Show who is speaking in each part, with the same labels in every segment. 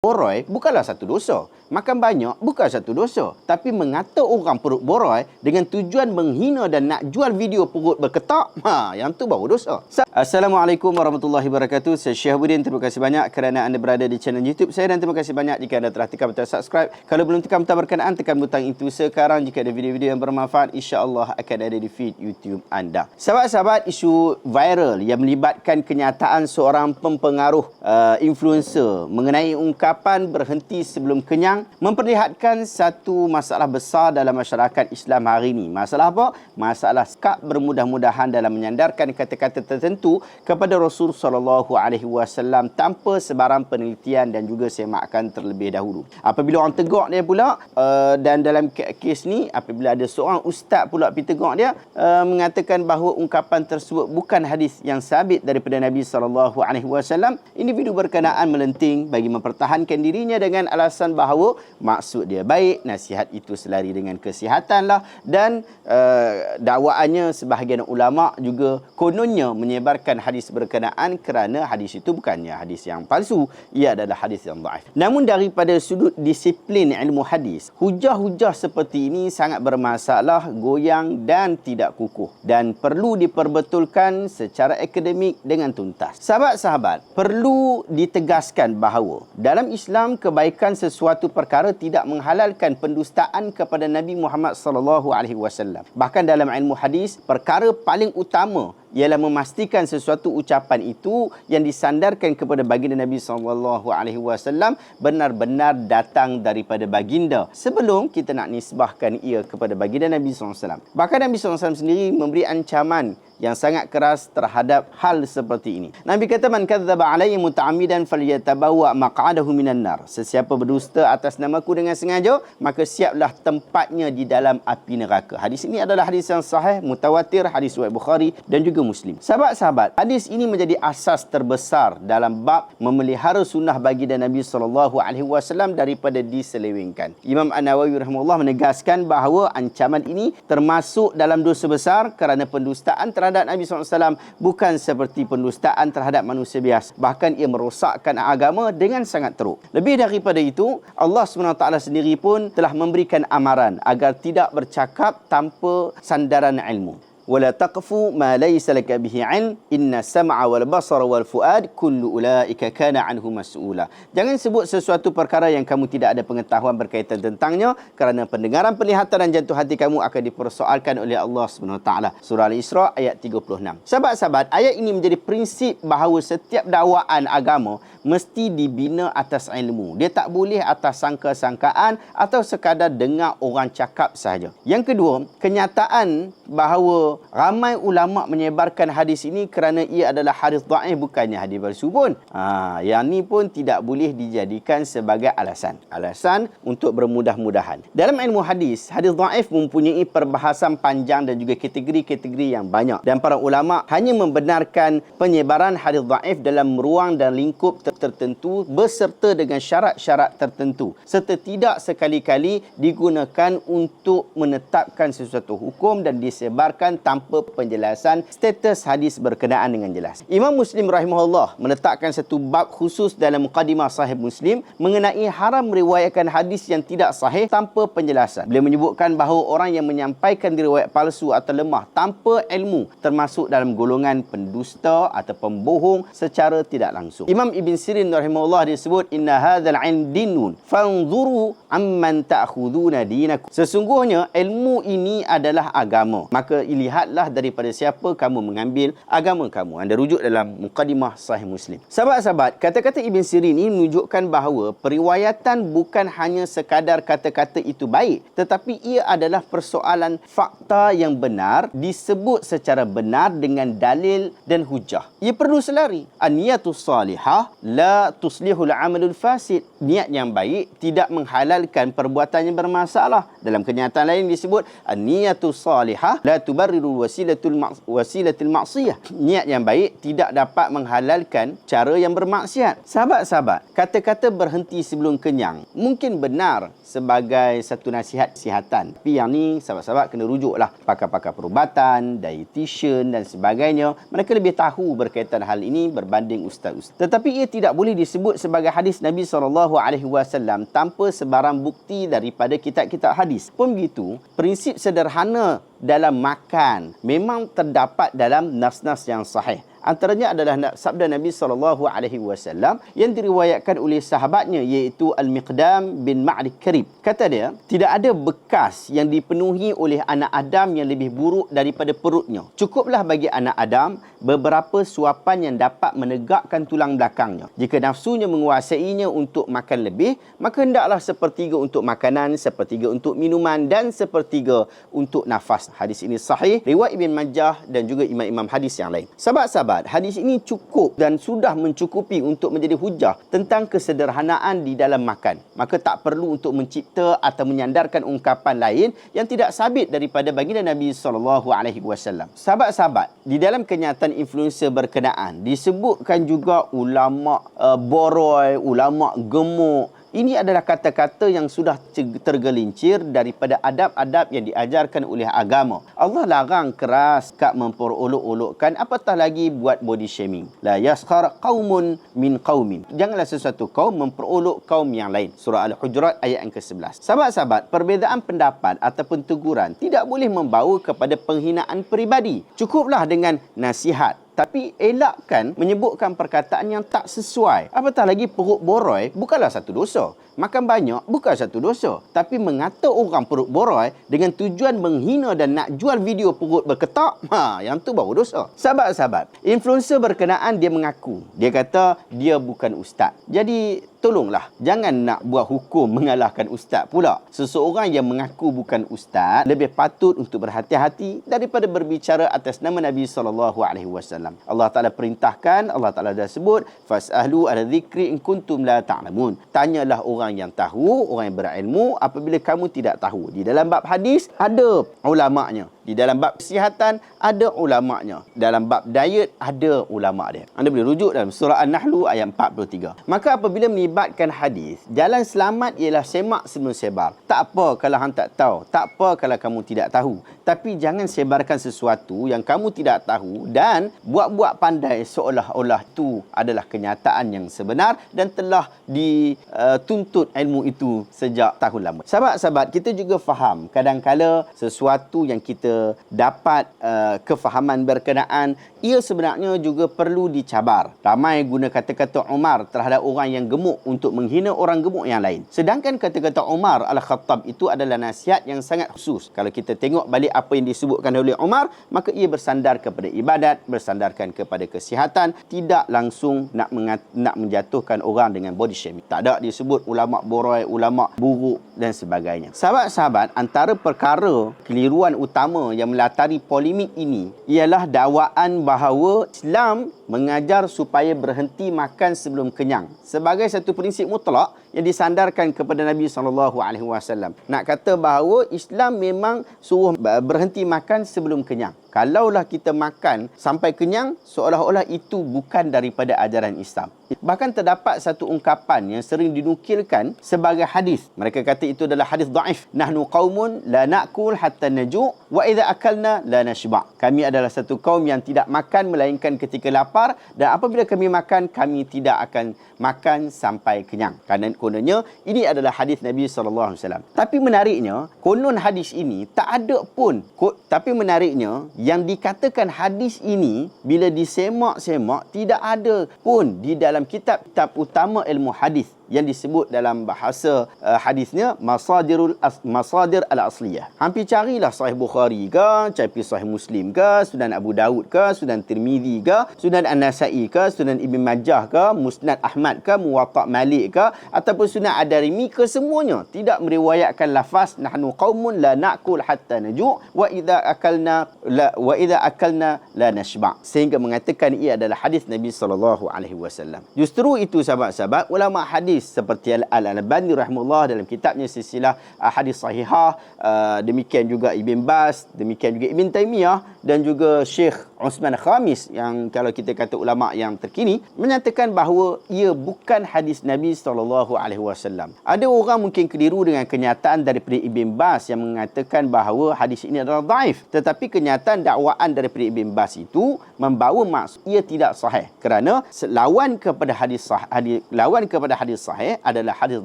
Speaker 1: boroi bukanlah satu dosa. Makan banyak bukan satu dosa. Tapi mengata orang perut boroi dengan tujuan menghina dan nak jual video perut berketak, ha, yang tu baru dosa. Assalamualaikum warahmatullahi wabarakatuh. Saya Syekh Budin. Terima kasih banyak kerana anda berada di channel YouTube saya dan terima kasih banyak jika anda telah tekan butang subscribe. Kalau belum tekan butang berkenaan, tekan butang itu sekarang. Jika ada video-video yang bermanfaat, insya-Allah akan ada di feed YouTube anda. Sahabat-sahabat, isu viral yang melibatkan kenyataan seorang pempengaruh uh, influencer mengenai ungkapan berhenti sebelum kenyang memperlihatkan satu masalah besar dalam masyarakat Islam hari ini. Masalah apa? Masalah skap bermudah-mudahan dalam menyandarkan kata-kata tertentu kepada Rasul sallallahu alaihi wasallam tanpa sebarang penelitian dan juga semakan terlebih dahulu. Apabila orang tegak dia pula uh, dan dalam kes ni apabila ada seorang ustaz pula pergi tegak dia uh, mengatakan bahawa ungkapan tersebut bukan hadis yang sabit daripada Nabi sallallahu alaihi wasallam, individu berkenaan melenting bagi mempertahankan dirinya dengan alasan bahawa maksud dia baik, nasihat itu selari dengan kesihatan lah dan uh, dakwaannya sebahagian ulama juga kononnya menyebarkan hadis berkenaan kerana hadis itu bukannya hadis yang palsu, ia adalah hadis yang dhaif. Namun daripada sudut disiplin ilmu hadis, hujah-hujah seperti ini sangat bermasalah, goyang dan tidak kukuh dan perlu diperbetulkan secara akademik dengan tuntas. Sahabat-sahabat, perlu ditegaskan bahawa dalam Islam kebaikan sesuatu perkara tidak menghalalkan pendustaan kepada Nabi Muhammad sallallahu alaihi wasallam. Bahkan dalam ilmu hadis, perkara paling utama ialah memastikan sesuatu ucapan itu yang disandarkan kepada baginda Nabi sallallahu alaihi wasallam benar-benar datang daripada baginda sebelum kita nak nisbahkan ia kepada baginda Nabi sallallahu alaihi wasallam. Bahkan Nabi sallallahu alaihi wasallam sendiri memberi ancaman yang sangat keras terhadap hal seperti ini. Nabi kata man kadzdzaba alayya muta'ammidan falyatabawa maq'adahu minan nar. Sesiapa berdusta atas namaku dengan sengaja, maka siaplah tempatnya di dalam api neraka. Hadis ini adalah hadis yang sahih, mutawatir, hadis riwayat Bukhari dan juga Muslim. Sahabat-sahabat, hadis ini menjadi asas terbesar dalam bab memelihara sunnah bagi dan Nabi sallallahu alaihi wasallam daripada diselewengkan. Imam An-Nawawi rahimahullah menegaskan bahawa ancaman ini termasuk dalam dosa besar kerana pendustaan terhadap Nabi SAW bukan seperti pendustaan terhadap manusia biasa. Bahkan ia merosakkan agama dengan sangat teruk. Lebih daripada itu, Allah SWT sendiri pun telah memberikan amaran agar tidak bercakap tanpa sandaran ilmu wala taqfu ma laysa laka bihi ilm inna sam'a wal basara wal fuad kullu ulaika kana anhu mas'ula. Jangan sebut sesuatu perkara yang kamu tidak ada pengetahuan berkaitan tentangnya kerana pendengaran penglihatan dan jantung hati kamu akan dipersoalkan oleh Allah SWT Surah Al-Isra ayat 36 Sahabat-sahabat, ayat ini menjadi prinsip bahawa setiap dakwaan agama mesti dibina atas ilmu. Dia tak boleh atas sangka-sangkaan atau sekadar dengar orang cakap sahaja. Yang kedua, kenyataan bahawa ramai ulama menyebarkan hadis ini kerana ia adalah hadis dhaif bukannya hadis palsu pun. Ha, yang ni pun tidak boleh dijadikan sebagai alasan. Alasan untuk bermudah-mudahan. Dalam ilmu hadis, hadis dhaif mempunyai perbahasan panjang dan juga kategori-kategori yang banyak. Dan para ulama hanya membenarkan penyebaran hadis dhaif dalam ruang dan lingkup tertentu beserta dengan syarat-syarat tertentu. Serta tidak sekali-kali digunakan untuk menetapkan sesuatu hukum dan disebarkan tanpa penjelasan status hadis berkenaan dengan jelas. Imam Muslim rahimahullah meletakkan satu bab khusus dalam mukadimah sahih Muslim mengenai haram meriwayatkan hadis yang tidak sahih tanpa penjelasan. Beliau menyebutkan bahawa orang yang menyampaikan riwayat palsu atau lemah tanpa ilmu termasuk dalam golongan pendusta atau pembohong secara tidak langsung. Imam Ibn Sirin rahimahullah disebut inna hadzal ilm dinun fanzuru amman ta'khuduna dinakum. Sesungguhnya ilmu ini adalah agama. Maka lihat lihatlah daripada siapa kamu mengambil agama kamu. Anda rujuk dalam mukadimah sahih Muslim. Sahabat-sahabat, kata-kata Ibn Sirin ini menunjukkan bahawa periwayatan bukan hanya sekadar kata-kata itu baik, tetapi ia adalah persoalan fakta yang benar disebut secara benar dengan dalil dan hujah. Ia perlu selari. An-niyatus salihah la tuslihul amalul fasid. Niat yang baik tidak menghalalkan perbuatan yang bermasalah. Dalam kenyataan lain disebut an-niyatus salihah la tubarri tuharrirul wasilatul mak- wasilatul maksiyah. Niat yang baik tidak dapat menghalalkan cara yang bermaksiat. Sahabat-sahabat, kata-kata berhenti sebelum kenyang mungkin benar sebagai satu nasihat kesihatan. Tapi yang ni sahabat-sahabat kena rujuklah pakar-pakar perubatan, dietitian dan sebagainya. Mereka lebih tahu berkaitan hal ini berbanding ustaz-ustaz. Tetapi ia tidak boleh disebut sebagai hadis Nabi SAW tanpa sebarang bukti daripada kitab-kitab hadis. Pun begitu, prinsip sederhana dalam makan memang terdapat dalam nas-nas yang sahih. Antaranya adalah sabda Nabi sallallahu alaihi wasallam yang diriwayatkan oleh sahabatnya iaitu Al-Miqdam bin Ma'di Karib. Kata dia, tidak ada bekas yang dipenuhi oleh anak Adam yang lebih buruk daripada perutnya. Cukuplah bagi anak Adam beberapa suapan yang dapat menegakkan tulang belakangnya. Jika nafsunya menguasainya untuk makan lebih, maka hendaklah sepertiga untuk makanan, sepertiga untuk minuman dan sepertiga untuk nafas. Hadis ini sahih riwayat Ibn Majah dan juga imam-imam hadis yang lain. Sahabat-sahabat, hadis ini cukup dan sudah mencukupi untuk menjadi hujah tentang kesederhanaan di dalam makan. Maka tak perlu untuk mencipta atau menyandarkan ungkapan lain yang tidak sabit daripada baginda Nabi sallallahu alaihi wasallam. Sahabat-sahabat, di dalam kenyataan influencer berkenaan. Disebutkan juga ulama uh, boroi, ulama gemuk ini adalah kata-kata yang sudah tergelincir daripada adab-adab yang diajarkan oleh agama. Allah larang keras kat memperolok-olokkan apatah lagi buat body shaming. La yaskhar qaumun min qaumin. Janganlah sesuatu kaum memperolok kaum yang lain. Surah Al-Hujurat ayat yang ke-11. Sahabat-sahabat, perbezaan pendapat ataupun teguran tidak boleh membawa kepada penghinaan peribadi. Cukuplah dengan nasihat tapi elakkan menyebutkan perkataan yang tak sesuai. Apatah lagi perut boroi bukanlah satu dosa. Makan banyak bukan satu dosa. Tapi mengata orang perut boroi dengan tujuan menghina dan nak jual video perut berketak, ha, yang tu baru dosa. Sahabat-sahabat, influencer berkenaan dia mengaku. Dia kata dia bukan ustaz. Jadi tolonglah jangan nak buat hukum mengalahkan ustaz pula. Seseorang yang mengaku bukan ustaz lebih patut untuk berhati-hati daripada berbicara atas nama Nabi sallallahu alaihi wasallam. Allah Taala perintahkan, Allah Taala dah sebut, fasahlu ala dzikri in kuntum la ta'lamun. Tanyalah orang yang tahu, orang yang berilmu apabila kamu tidak tahu. Di dalam bab hadis ada ulamanya. Di dalam bab kesihatan ada ulamanya. Dalam bab diet ada ulama dia. Anda boleh rujuk dalam surah An-Nahl ayat 43. Maka apabila melibatkan hadis, jalan selamat ialah semak sebelum sebar. Tak apa kalau hang tak tahu, tak apa kalau kamu tidak tahu. Tapi jangan sebarkan sesuatu yang kamu tidak tahu dan buat-buat pandai seolah-olah itu adalah kenyataan yang sebenar dan telah dituntut ilmu itu sejak tahun lama. Sahabat-sahabat, kita juga faham kadang-kala sesuatu yang kita dapat uh, kefahaman berkenaan ia sebenarnya juga perlu dicabar. Ramai guna kata-kata Umar terhadap orang yang gemuk untuk menghina orang gemuk yang lain. Sedangkan kata-kata Umar Al-Khattab itu adalah nasihat yang sangat khusus. Kalau kita tengok balik apa yang disebutkan oleh Umar, maka ia bersandar kepada ibadat, bersandarkan kepada kesihatan, tidak langsung nak mengat, nak menjatuhkan orang dengan body shaming. Tak ada disebut ulama boroi, ulama buruk dan sebagainya. Sahabat-sahabat, antara perkara keliruan utama yang melatari polemik ini ialah dakwaan bahawa Islam mengajar supaya berhenti makan sebelum kenyang. Sebagai satu prinsip mutlak yang disandarkan kepada Nabi sallallahu alaihi wasallam. Nak kata bahawa Islam memang suruh berhenti makan sebelum kenyang. Kalaulah kita makan sampai kenyang seolah-olah itu bukan daripada ajaran Islam. Bahkan terdapat satu ungkapan yang sering dinukilkan sebagai hadis. Mereka kata itu adalah hadis dhaif. Nahnu qaumun la na'kul hatta naju' wa idza akalna la nashba'. Kami adalah satu kaum yang tidak makan melainkan ketika lapar dan apabila kami makan kami tidak akan makan sampai kenyang. Kerana kononnya ini adalah hadis Nabi sallallahu alaihi wasallam. Tapi menariknya, konon hadis ini tak ada pun. Tapi menariknya yang dikatakan hadis ini bila disemak-semak tidak ada pun di dalam kitab-kitab utama ilmu hadis yang disebut dalam bahasa uh, hadisnya masadirul as, masadir al asliyah. Hampir carilah sahih Bukhari ke, cari sahih Muslim ke, Sunan Abu Daud ke, Sunan Tirmizi ke, Sunan An-Nasa'i ke, Sunan Ibn Majah ke, Musnad Ahmad ke, Muwatta Malik ke ataupun Sunan Ad-Darimi ke semuanya tidak meriwayatkan lafaz nahnu qaumun la na'kul hatta naju' wa idza akalna la wa idza akalna la nashba' sehingga mengatakan ia adalah hadis Nabi sallallahu alaihi wasallam. Justru itu sahabat-sahabat ulama hadis hadis seperti Al-Albani rahimahullah dalam kitabnya silsilah uh, hadis sahihah uh, demikian juga Ibn Bas demikian juga Ibn Taymiyah dan juga Syekh Osman Khamis yang kalau kita kata ulama yang terkini menyatakan bahawa ia bukan hadis Nabi sallallahu alaihi wasallam. Ada orang mungkin keliru dengan kenyataan daripada Ibn Bas yang mengatakan bahawa hadis ini adalah daif tetapi kenyataan dakwaan daripada Ibn Bas itu membawa maksud ia tidak sahih kerana lawan kepada hadis sahih hadis, lawan kepada hadis sahih adalah hadis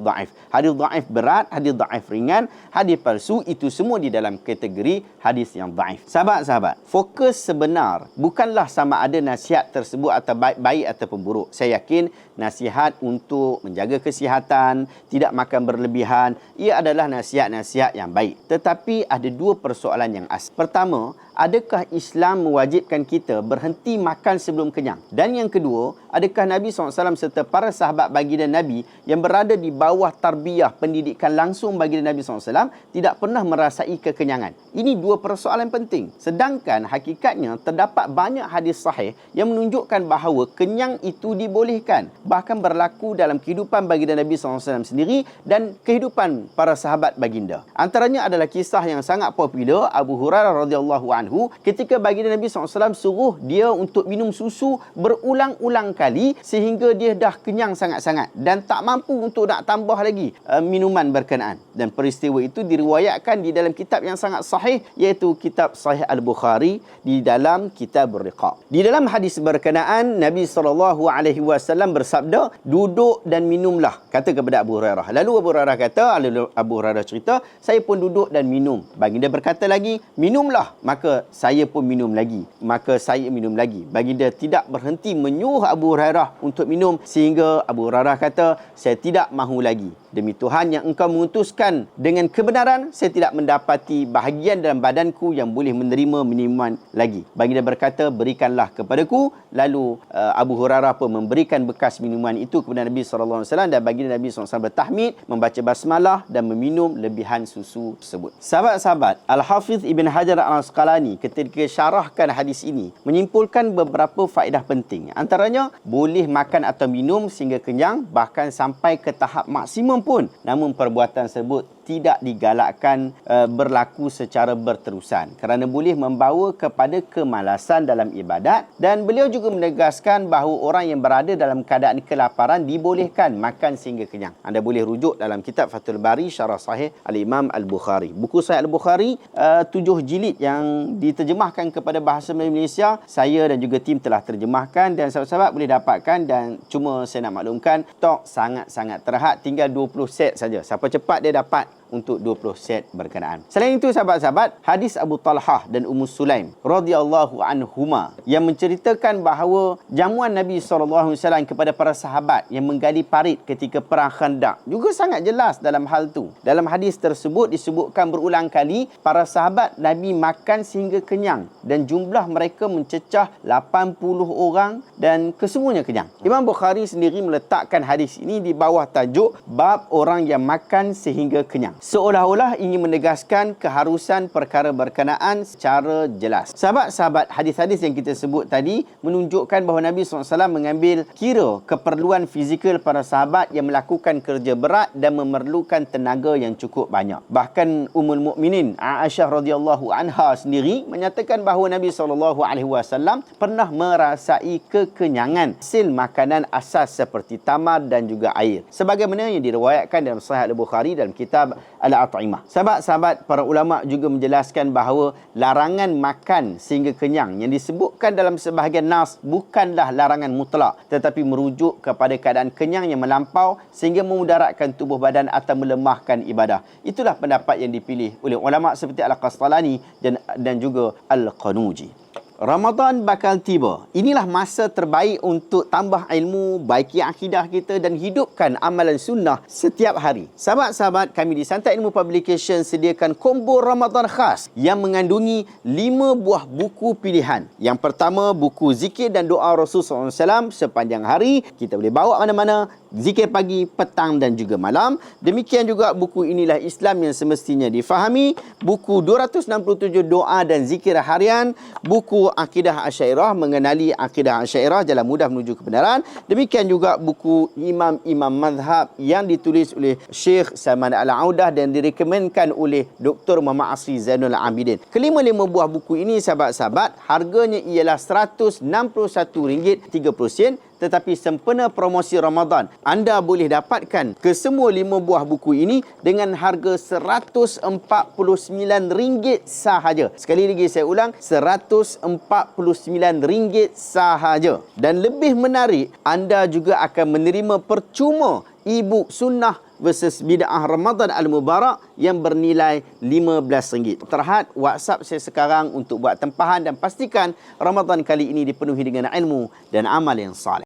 Speaker 1: daif. Hadis daif berat, hadis daif ringan, hadis palsu itu semua di dalam kategori hadis yang daif. Sahabat-sahabat, fokus sebenar bukanlah sama ada nasihat tersebut atau baik, baik ataupun buruk. Saya yakin nasihat untuk menjaga kesihatan, tidak makan berlebihan, ia adalah nasihat-nasihat yang baik. Tetapi ada dua persoalan yang asal. Pertama, adakah Islam mewajibkan kita berhenti makan sebelum kenyang? Dan yang kedua, adakah Nabi SAW serta para sahabat baginda Nabi yang berada di bawah tarbiyah pendidikan langsung baginda Nabi SAW tidak pernah merasai kekenyangan? Ini dua persoalan penting. Sedangkan hakikatnya terdapat banyak hadis sahih yang menunjukkan bahawa kenyang itu dibolehkan. Bahkan berlaku dalam kehidupan baginda Nabi SAW sendiri dan kehidupan para sahabat baginda. Antaranya adalah kisah yang sangat popular Abu Hurairah radhiyallahu anhu ketika baginda Nabi SAW suruh dia untuk minum susu berulang-ulang kali sehingga dia dah kenyang sangat-sangat dan tak mampu untuk nak tambah lagi uh, minuman berkenaan dan peristiwa itu diriwayatkan di dalam kitab yang sangat sahih iaitu kitab Sahih Al-Bukhari di dalam kitab Riqaq. Di dalam hadis berkenaan Nabi SAW bersabda duduk dan minumlah kata kepada Abu Hurairah. Lalu Abu Hurairah kata Abu Hurairah cerita saya pun duduk dan minum. Baginda berkata lagi minumlah maka saya pun minum lagi. Maka saya minum lagi. Baginda tidak berhenti menyuruh Abu Hurairah untuk minum sehingga Abu Hurairah kata, saya tidak mahu lagi. Demi Tuhan yang engkau mengutuskan dengan kebenaran, saya tidak mendapati bahagian dalam badanku yang boleh menerima minuman lagi. Baginda berkata, berikanlah kepadaku. Lalu uh, Abu Hurairah pun memberikan bekas minuman itu kepada Nabi SAW dan baginda Nabi SAW bertahmid, membaca basmalah dan meminum lebihan susu tersebut. Sahabat-sahabat, Al-Hafiz Ibn Hajar Al-Asqalani ketika syarahkan hadis ini menyimpulkan beberapa faedah penting. Antaranya, boleh makan atau minum sehingga kenyang bahkan sampai ke tahap maksimum pun. Namun perbuatan tersebut tidak digalakkan uh, berlaku secara berterusan kerana boleh membawa kepada kemalasan dalam ibadat dan beliau juga menegaskan bahawa orang yang berada dalam keadaan kelaparan dibolehkan makan sehingga kenyang. Anda boleh rujuk dalam kitab Fathul Bari Syarah Sahih Al-Imam Al-Bukhari. Buku Sahih Al-Bukhari uh, tujuh jilid yang diterjemahkan kepada bahasa Malaysia. Saya dan juga tim telah terjemahkan dan sahabat-sahabat boleh dapatkan dan cuma saya nak maklumkan tok sangat-sangat terhad tinggal 20 set saja. Siapa cepat dia dapat untuk 20 set berkenaan. Selain itu sahabat-sahabat, hadis Abu Talhah dan Ummu Sulaim radhiyallahu anhuma yang menceritakan bahawa jamuan Nabi SAW kepada para sahabat yang menggali parit ketika perang Khandaq juga sangat jelas dalam hal itu. Dalam hadis tersebut disebutkan berulang kali para sahabat Nabi makan sehingga kenyang dan jumlah mereka mencecah 80 orang dan kesemuanya kenyang. Imam Bukhari sendiri meletakkan hadis ini di bawah tajuk bab orang yang makan sehingga kenyang seolah-olah ingin menegaskan keharusan perkara berkenaan secara jelas. Sahabat-sahabat hadis-hadis yang kita sebut tadi menunjukkan bahawa Nabi SAW mengambil kira keperluan fizikal para sahabat yang melakukan kerja berat dan memerlukan tenaga yang cukup banyak. Bahkan Ummul Mukminin Aisyah radhiyallahu anha sendiri menyatakan bahawa Nabi SAW pernah merasai kekenyangan hasil makanan asas seperti tamar dan juga air. Sebagaimana yang diriwayatkan dalam Sahih Al-Bukhari dalam kitab al-at'imah. Sahabat-sahabat para ulama juga menjelaskan bahawa larangan makan sehingga kenyang yang disebutkan dalam sebahagian nas bukanlah larangan mutlak tetapi merujuk kepada keadaan kenyang yang melampau sehingga memudaratkan tubuh badan atau melemahkan ibadah. Itulah pendapat yang dipilih oleh ulama seperti Al-Qastalani dan dan juga Al-Qanuji. Ramadan bakal tiba. Inilah masa terbaik untuk tambah ilmu, baiki akidah kita dan hidupkan amalan sunnah setiap hari. Sahabat-sahabat, kami di Santai Ilmu Publication sediakan combo Ramadan khas yang mengandungi lima buah buku pilihan. Yang pertama, buku zikir dan doa Rasulullah SAW sepanjang hari. Kita boleh bawa mana-mana zikir pagi, petang dan juga malam. Demikian juga buku inilah Islam yang semestinya difahami. Buku 267 doa dan zikir harian. Buku Akidah Asyairah mengenali Akidah Asyairah jalan mudah menuju kebenaran. Demikian juga buku Imam-Imam Mazhab yang ditulis oleh Syekh Salman Al-Audah dan direkomendkan oleh Dr. Muhammad Asri Zainul Abidin. Kelima-lima buah buku ini sahabat-sahabat harganya ialah RM161.30 tetapi sempena promosi Ramadan anda boleh dapatkan kesemua lima buah buku ini dengan harga RM149 sahaja. Sekali lagi saya ulang RM149 sahaja. Dan lebih menarik anda juga akan menerima percuma e-book sunnah versus bid'ah Ramadan Al-Mubarak yang bernilai RM15. Terhad WhatsApp saya sekarang untuk buat tempahan dan pastikan Ramadan kali ini dipenuhi dengan ilmu dan amal yang saleh.